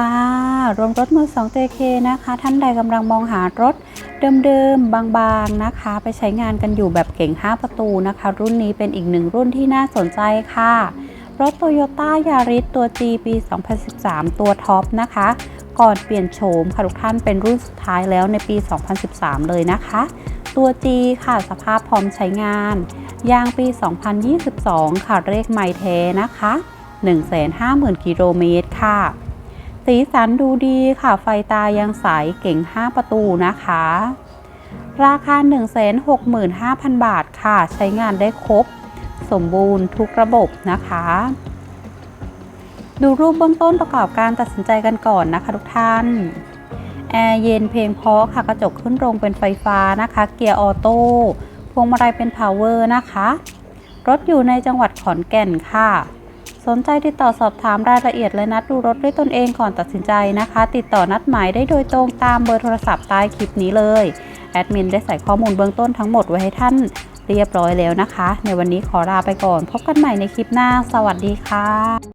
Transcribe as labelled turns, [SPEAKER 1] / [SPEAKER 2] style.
[SPEAKER 1] ค่ะรวมรถมือ2 JK นะคะ ท่านใดกำลังมองหารถเดิมๆ บางๆนะคะ ไปใช้งานกันอยู่แบบเก่ง 5 ประตูนะคะ รุ่นนี้เป็นอีกหนึ่งรุ่นที่น่าสนใจค่ะ รถ Toyota Yaris ตัว G ปี 2013 ตัวท็อปนะคะ ก่อนเปลี่ยนโฉมค่ะทุกท่านเป็นรุ่นสุดท้ายแล้วในปี 2013 เลยนะคะ ตัว G ค่ะสภาพพร้อมใช้งาน ยางปี 2022 ค่ะเลขไมล์แท้นะคะ 150,000 กิโลเมตรค่ะ สีสันดูดีค่ะไฟตายังใสเก่ง 5 ประตูนะคะ ราคา 165,000 บาทค่ะ ใช้งานได้ครบ สมบูรณ์ทุกระบบนะคะ ดูรูปเบื้องต้นประกอบการตัดสินใจกันก่อนนะคะทุกท่านแอร์เย็นเพลงเพราะค่ะกระจกขึ้นโรงเป็นไฟฟ้านะคะ เกียร์ออโต้พวงมาลัยเป็นพาวเวอร์นะคะ รถอยู่ในจังหวัดขอนแก่นค่ะ สนใจติดต่อสอบถามรายละเอียดและนัดดูรถด้วยตนเองก่อนตัดสินใจนะคะ ติดต่อนัดหมายได้โดยตรงตามเบอร์โทรศัพท์ใต้คลิปนี้เลย แอดมินได้ใส่ข้อมูลเบื้องต้นทั้งหมดไว้ให้ท่านเรียบร้อยแล้วนะคะ ในวันนี้ขอลาไปก่อน พบกันใหม่ในคลิปหน้า สวัสดีค่ะ